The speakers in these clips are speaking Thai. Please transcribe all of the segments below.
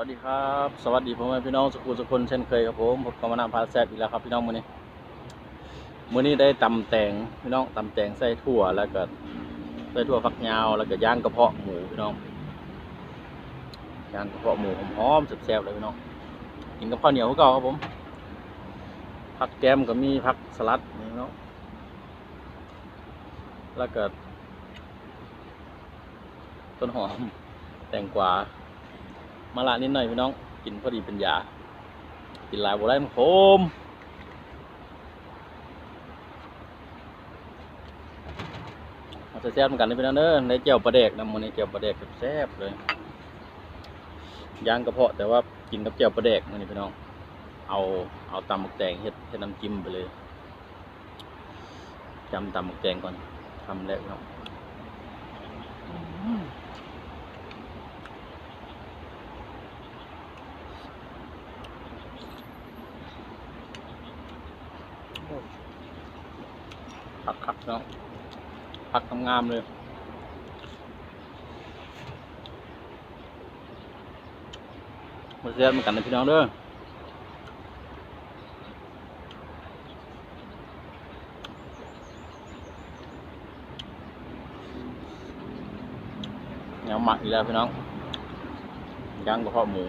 วัสดีครับ สวัสดีพ่อแม่พี่น้องสุขุมสุคนเช่นเคยครับผมผมกำมานำพาแซ่บอีกแล้วครับพี่น้องมื้อนี้มื้อนี้ได้ตำแตงพี่น้องตำแตงใส่ถั่วแล้วก็ใส่ถั่วฝักยาวแล้วก็ย่างกระเพาะหมูพี่น้องย่างกระเพาะหมูหอมๆแซ่บๆเลยพี่น้องกินกับข้าวเหนียวคือเก่าครับผมผักแกมก็มีผักสลัดนี่พี่น้องแล้วก็ต้นหอมแตงกวา มาละนิดหน่อยพี่น้อง กินพอดีเป็นยา กินหลายบัได้มันโคมมาแซ่บๆเหมือนกันนะพี่น้องเด้อในเจียวปลาเด็กนะมันในเจียวปลาเด็กแซ่บเลยย่างกระเพาะแต่ว่ากินกับเจียวปลาเด็กมันนี่พี่น้อง เอาเอาตำหมึกแดงเฮ็ดเฮ็ดน้ำจิ้มไปเลยจำตำหมึกแดงก่อนทำแล้วพี่น้อง ผักคักเนาะผักงามๆเลยมาเสียมือนกันนะพี่น้องเด้อเนีหมักอีกแล้วพี่น้องย่างกระเพาะหมู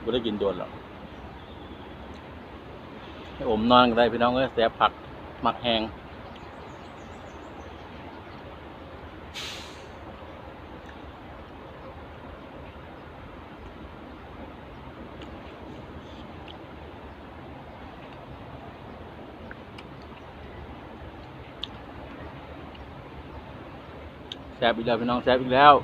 ไม่ได้กินโดนหรอกให้อมนอนก็ได้พี่น้องเอ้ยแสบผัก หมักแห้งแสบอีกแล้วพี่น้องแสบอีกแล้ว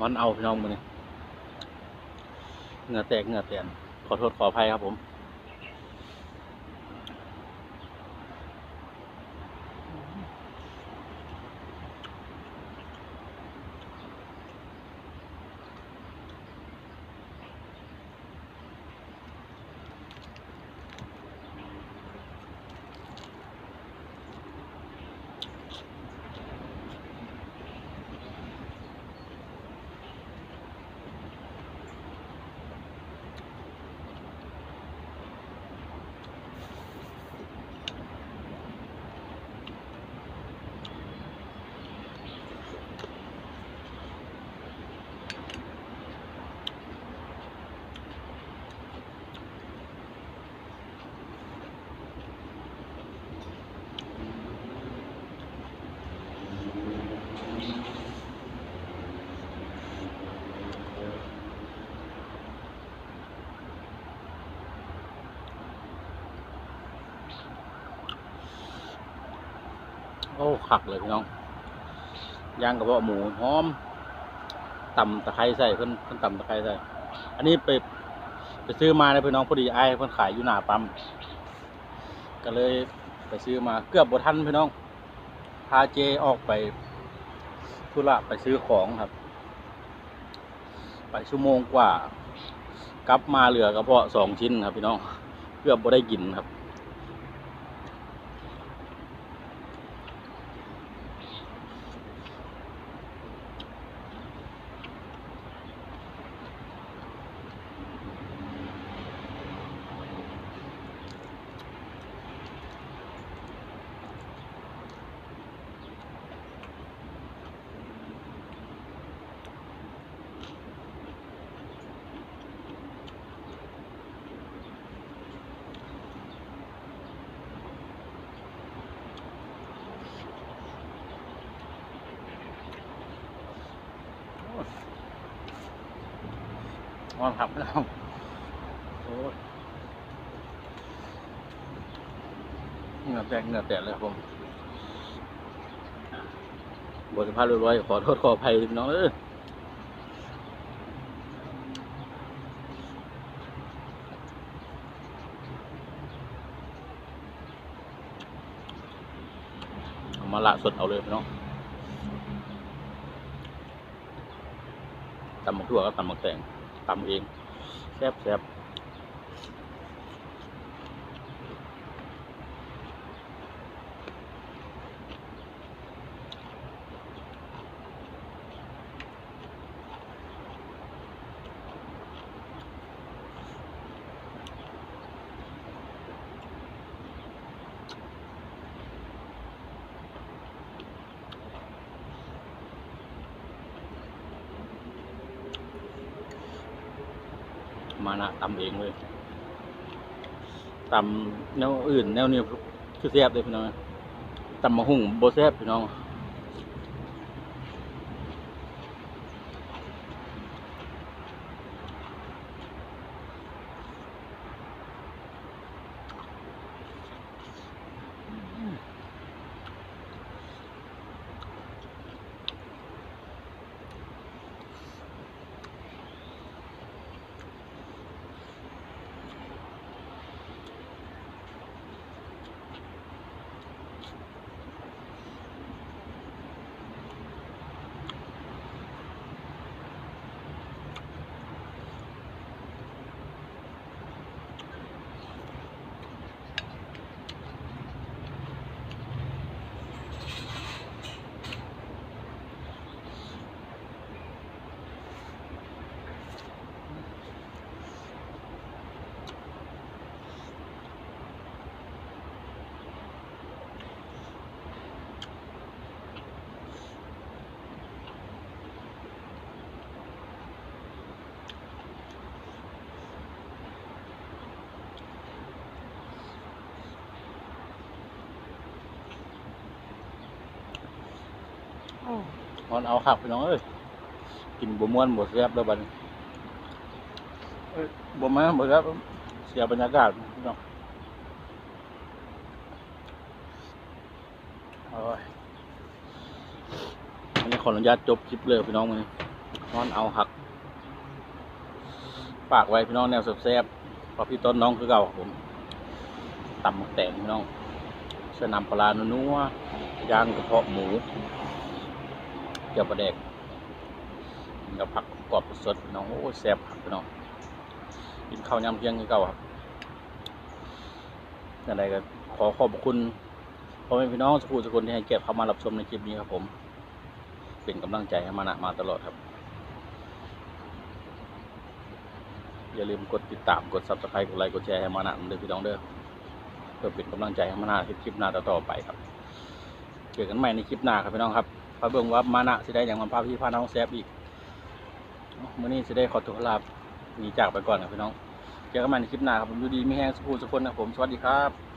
มันเอาพี่น้องมือนี่เหงื่อแตกเหงื่อแตนขอโทษขออภัยครับผม โอ้ขักเลยพี่น้องย่างกระเพาะหมูหอมตำตะไคร้ใส่เพิ่นเพิ่นตำตะไคร้ใส่ อันนี้ไปไปซื้อมาเลยพี่น้องพอดีไอ้เพิ่นขายอยู่หน้าปั๊มก็เลยไปซื้อมาเกือบบทันพี่น้องพาเจออกไปธุระไปซื้อของครับ ไปชั่วโมงกว่ากลับมาเหลือกระเพาะสองชิ้นครับพี่น้องเกือบบ่ได้กินครับ อ นอนผักพี่น้องโอ้ยเหงื่อแตกเหงื่อแตกเลยครับผมบทสภาพเรียบร้อยขอโทษขออภัยพี่น้องเออมาละสดเอาเลยพี่น้องตำหมกทั่วก็ตำหมกแตง ตำเองแซ่บแซ่บ มานะตำเองเลยตำแนวอื่น แนวนี้คือแซ่บเลยพี่น้องตำมะหุ่งโบแซ่บพี่น้อง นอนเอาขับพี่น้องเอ้ยกินบม่วนบแซบแล้วบัดนี้เอ้ยบ่มาบ่ครับเสียบรรยากาศพี่น้องโอ้ยอันนี้ขออนุญาตจบคลิปเลยพี่น้องมือนี้นอนเอาหักฝากไว้พี่น้องแนวแซ่บๆเพราะพี่ต้นน้องคือเก่าผมตำมกแตงพี่น้องเสนำปลาหนัวย่างกระเพาะหมู เกี่ยวปลาแดกกินกับผักกรอบสดพี่น้องโอ้แซ่บผักพี่น้องกินข้าวยำเที่ยงเก่าครับอะไรก็ขอขอบคุณพ่อแม่พี่น้องสุขุมสุคนที่ให้เกียรติเข้ามารับชมในคลิปนี้ครับผม เป็นกำลังใจให้มานะมาตลอดครับ อย่าลืมกดติดตามกด subscribe กดไลค์กดแชร์ให้มานะเลยพี่น้องเด้อเพื่อเป็นกำลังใจให้มานะคลิปหน้าต่อไปครับเจอกันใหม่ในคลิปหน้าครับพี่น้องครับ พระเบิ่งว่ามานะสิได้อย่างมันพาพี่พาน้องแซบอีกมื้อนี้สิได้ขอตัวลาหนีจากไปก่อนนะพี่น้องเจอกันใหม่ในคลิปหน้าครับผมดูดีไม่แห้งสุขุสุคนนะผมสวัสดีครับ